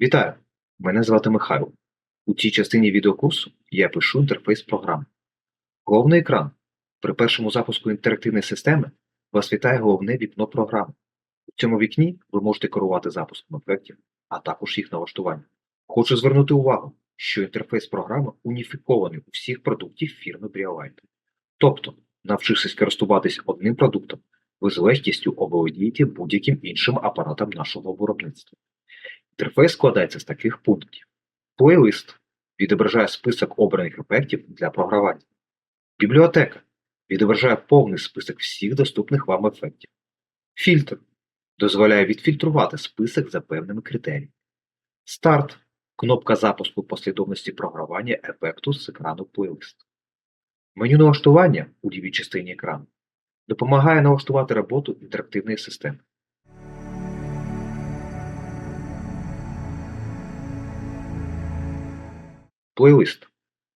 Вітаю! Мене звати Михайло. У цій частині відеокурсу я пишу інтерфейс програми. Головний екран. При першому запуску інтерактивної системи вас вітає головне вікно програми. У цьому вікні ви можете керувати запуском ефектів, а також їх налаштування. Хочу звернути увагу, що інтерфейс програми уніфікований у всіх продуктів фірми Briolight. Тобто, навчившись користуватись одним продуктом, ви з легкістю оволодієте будь-яким іншим апаратом нашого виробництва. Інтерфейс складається з таких пунктів. Плейлист відображає список обраних ефектів для програвання. Бібліотека відображає повний список всіх доступних вам ефектів. Фільтр дозволяє відфільтрувати список за певними критеріями. Старт кнопка запуску послідовності програвання ефекту з екрану плейлист. Меню налаштування у лівій частині екрану допомагає налаштувати роботу інтерактивної системи. Плейлист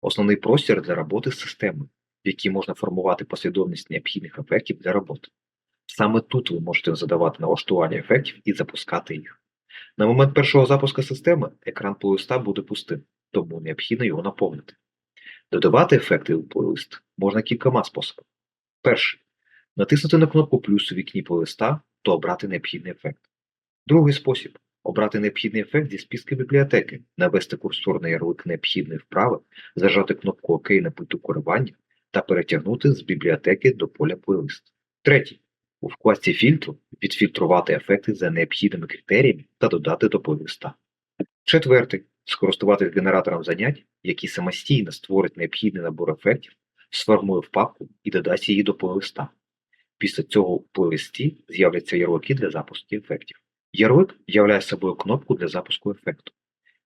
основний простір для роботи з системою, в якій можна формувати послідовність необхідних ефектів для роботи. Саме тут ви можете задавати налаштування ефектів і запускати їх. На момент першого запуску системи екран плейлиста буде пустим, тому необхідно його наповнити. Додавати ефекти у плейлист можна кількома способами. Перший натиснути на кнопку плюс у вікні плейлиста, то обрати необхідний ефект. Другий спосіб обрати необхідний ефект зі списка бібліотеки, навести курсор на ярлик необхідної вправи, зажати кнопку ОК на пульту керування та перетягнути з бібліотеки до поля плейлист. Третій. У вкладці фільтру відфільтрувати ефекти за необхідними критеріями та додати до плейлиста. Четвертий. Скористуватись генератором занять, який самостійно створить необхідний набор ефектів, сформує в папку і додасть її до плейлиста. Після цього у плейлисті з'являться ярлики для запуску ефектів. Ярлик являє собою кнопку для запуску ефекту.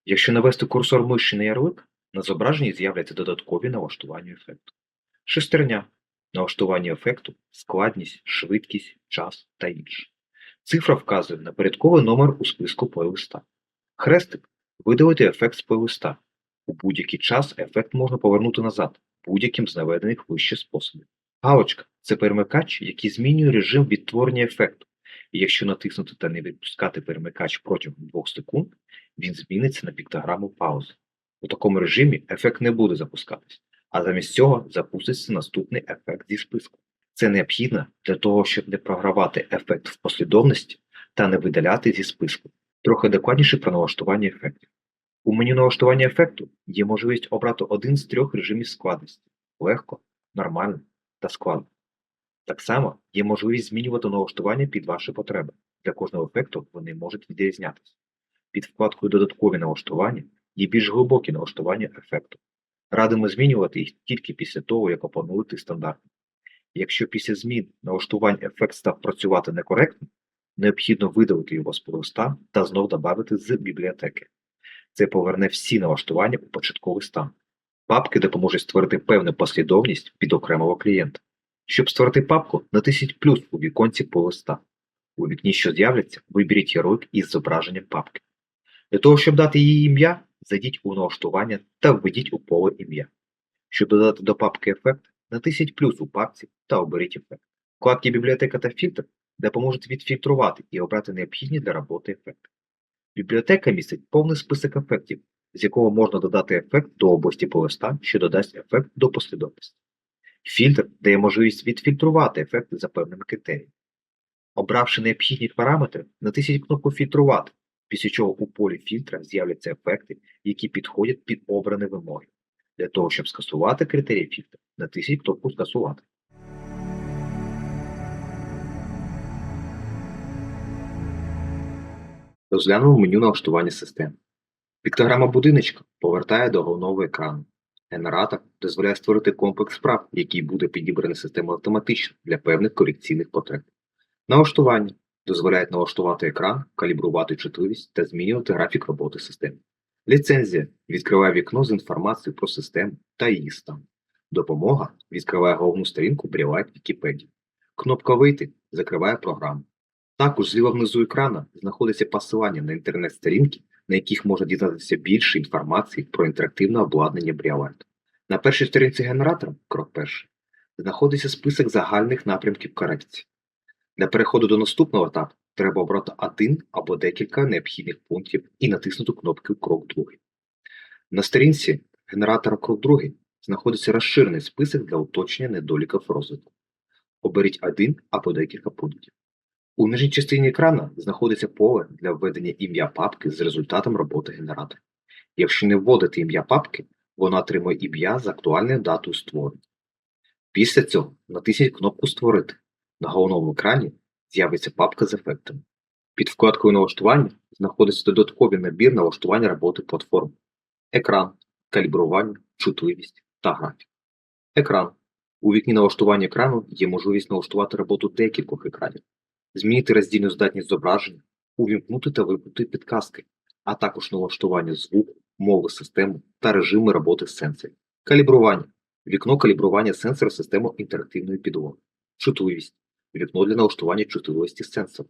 Якщо навести курсор миші на ярлик, на зображенні з'являться додаткові налаштування ефекту. Шестерня налаштування ефекту, складність, швидкість, час та інше. Цифра вказує на порядковий номер у списку плейлиста. Хрестик видалити ефект з плейлиста. У будь-який час ефект можна повернути назад будь-яким з наведених вище способів. Галочка це перемикач, який змінює режим відтворення ефекту. І якщо натиснути та не відпускати перемикач протягом 2 секунд, він зміниться на піктограму паузи. У такому режимі ефект не буде запускатись, а замість цього запуститься наступний ефект зі списку. Це необхідно для того, щоб не програвати ефект в послідовності та не видаляти зі списку. Трохи докладніше про налаштування ефектів. У меню налаштування ефекту є можливість обрати один з трьох режимів складності легко, нормально та складно. Так само є можливість змінювати налаштування під ваші потреби. Для кожного ефекту вони можуть відрізнятися. Під вкладкою Додаткові налаштування є більш глибокі налаштування ефекту. Радимо змінювати їх тільки після того, як опануєте стандартні. Якщо після змін налаштувань ефект став працювати некоректно, необхідно видалити його з плейлиста та знов додати з бібліотеки. Це поверне всі налаштування у початковий стан. Папки допоможуть створити певну послідовність під окремого клієнта. Щоб створити папку, натисніть плюс у віконці плейлиста. У вікні, що з'являться, виберіть ярлик із зображенням папки. Для того, щоб дати їй ім'я, зайдіть у налаштування та введіть у поле ім'я. Щоб додати до папки ефект, натисніть плюс у папці та оберіть ефект. Вкладки бібліотека та фільтр допоможуть відфільтрувати і обрати необхідні для роботи ефекти. Бібліотека містить повний список ефектів, з якого можна додати ефект до області плейлиста, що додасть ефект до послідовності. Фільтр дає можливість відфільтрувати ефекти за певними критеріями. Обравши необхідні параметри, натисніть кнопку Фільтрувати, після чого у полі фільтра з'являться ефекти, які підходять під обрані вимоги. Для того, щоб скасувати критерії фільтра, натисніть кнопку Скасувати. Розглянемо меню налаштування системи. Піктограма будиночка повертає до головного екрану. Генератор дозволяє створити комплекс справ, який буде підібраний системою автоматично для певних корекційних потреб. Налаштування дозволяють налаштувати екран, калібрувати чутливість та змінювати графік роботи системи. Ліцензія відкриває вікно з інформацією про систему та її стан. Допомога відкриває головну сторінку Брілайт Вікіпедії. Кнопка Вийти закриває програму. Також зліва внизу екрана знаходиться посилання на інтернет-сторінки, на яких можна дізнатися більше інформації про інтерактивне обладнання Briolight. На першій сторінці генератора, крок перший, знаходиться список загальних напрямків корекції. Для переходу до наступного етапу треба обрати один або декілька необхідних пунктів і натиснути кнопку Крок другий. На сторінці генератора Крок другий знаходиться розширений список для уточнення недоліків розвитку. Оберіть один або декілька пунктів. У нижній частині екрану знаходиться поле для введення ім'я папки з результатом роботи генератора. Якщо не вводити ім'я папки, вона отримує ім'я з актуальною датою створення. Після цього натисніть кнопку Створити. На головному екрані з'явиться папка з ефектами. Під вкладкою Налаштування знаходиться додатковий набір налаштування роботи платформи. Екран, калібрування, чутливість та графік. Екран. У вікні налаштування екрану є можливість налаштувати роботу декількох екранів, змінити роздільну здатність зображення, увімкнути та вимкнути підказки, а також налаштування звуку, мови системи та режими роботи сенсорів. Калібрування. Вікно калібрування сенсора системи інтерактивної підлоги. Чутливість. Вікно для налаштування чутливості сенсора.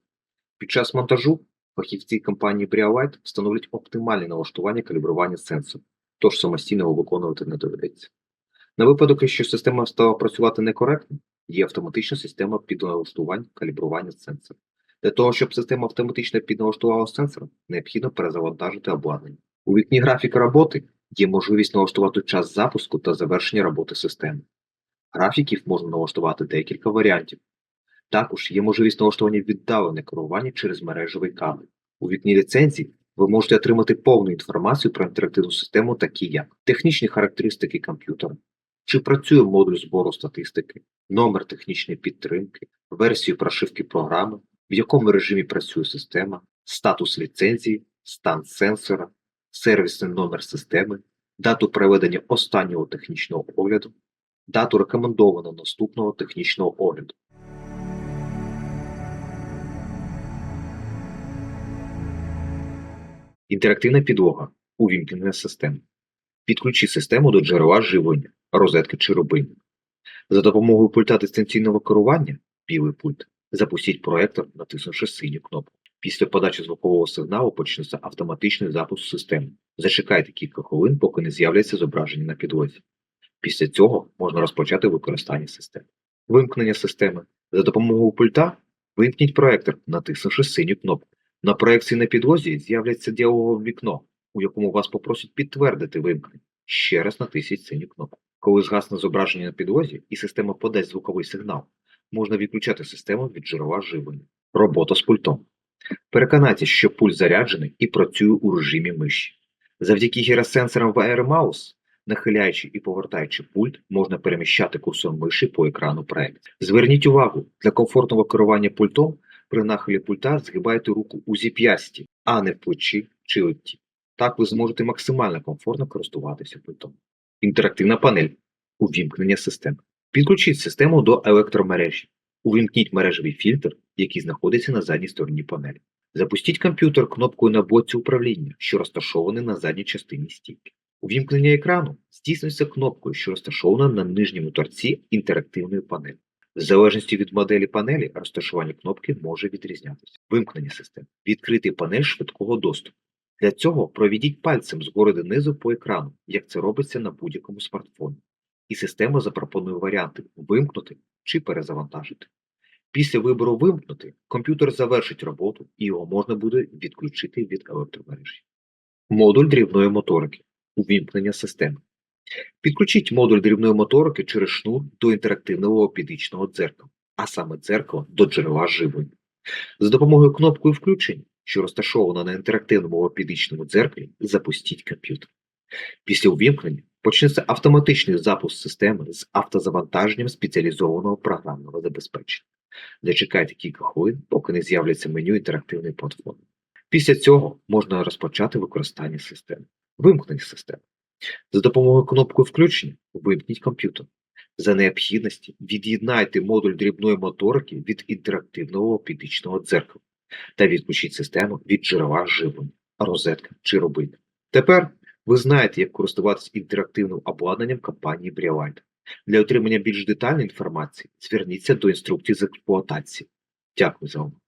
Під час монтажу фахівці компанії Brialight встановлять оптимальне налаштування калібрування сенсору, тож самостійно його виконувати не доведеться. На випадок, якщо система стала працювати некоректно, є автоматична система підналаштувань калібрування сенсора. Для того, щоб система автоматично підналаштувала сенсор, необхідно перезавантажити обладнання. У вікні графіка роботи є можливість налаштувати час запуску та завершення роботи системи. Графіків можна налаштувати декілька варіантів. Також є можливість налаштування віддалене керування через мережевий кабель. У вікні ліцензій ви можете отримати повну інформацію про інтерактивну систему, такі як технічні характеристики комп'ютера, чи працює модуль збору статистики, номер технічної підтримки, версію прошивки програми, в якому режимі працює система, статус ліцензії, стан сенсора, сервісний номер системи, дату проведення останнього технічного огляду, дату рекомендованого наступного технічного огляду. Інтерактивна підлога. Увімкнення системи. Підключи систему до джерела живлення, розетки чи рубильника. За допомогою пульта дистанційного керування білий пульт, запустіть проектор, натиснувши синю кнопку. Після подачі звукового сигналу почнеться автоматичний запуск системи. Зачекайте кілька хвилин, поки не з'являться зображення на підлозі. Після цього можна розпочати використання системи. Вимкнення системи. За допомогою пульта вимкніть проектор, натиснувши синю кнопку. На проекції на підлозі з'являться діалогове вікно, у якому вас попросять підтвердити вимкнення. Ще раз натисніть синю кнопку. Коли згасне зображення на підлозі і система подасть звуковий сигнал, можна відключати систему від джерела живлення. Робота з пультом. Переконайтеся, що пульт заряджений і працює у режимі миші. Завдяки гіросенсорам в Air Mouse, нахиляючи і повертаючи пульт, можна переміщати курсор миші по екрану проекції. Зверніть увагу, для комфортного керування пультом при нахилі пульта згибайте руку у зіп'ясті, а не в плечі чи литті. Так ви зможете максимально комфортно користуватися пультом. Інтерактивна панель. Увімкнення системи. Підключіть систему до електромережі. Увімкніть мережевий фільтр, який знаходиться на задній стороні панелі. Запустіть комп'ютер кнопкою на блоці управління, що розташований на задній частині стійки. Увімкнення екрану здійснюється кнопкою, що розташована на нижньому торці інтерактивної панелі. В залежності від моделі панелі розташування кнопки може відрізнятися. Вимкнення системи. Відкрити панель швидкого доступу. Для цього проведіть пальцем згори донизу по екрану, як це робиться на будь-якому смартфоні. І система запропонує варіанти вимкнути чи перезавантажити. Після вибору вимкнути комп'ютер завершить роботу і його можна буде відключити від електромережі. Модуль дрібної моторики. Увімкнення системи. Підключіть модуль дрібної моторики через шнур до інтерактивного опідичного дзеркала, а саме дзеркало до джерела живлення. За допомогою кнопкою включення, що розташована на інтерактивному опідичному дзеркалі, запустіть комп'ютер. Після увімкнення почнеться автоматичний запуск системи з автозавантаженням спеціалізованого програмного забезпечення. Зачекайте кілька хвилин, поки не з'являться меню інтерактивної платформи. Після цього можна розпочати використання системи. Вимкнення системи. За допомогою кнопки включення вимкніть комп'ютер. За необхідності від'єднайте модуль дрібної моторики від інтерактивного опідичного дзеркала та відключіть систему від джерела живлення, розетка чи рубильник. Тепер ви знаєте, як користуватися інтерактивним обладнанням компанії Brialight. Для отримання більш детальної інформації зверніться до інструкції з експлуатації. Дякую за увагу.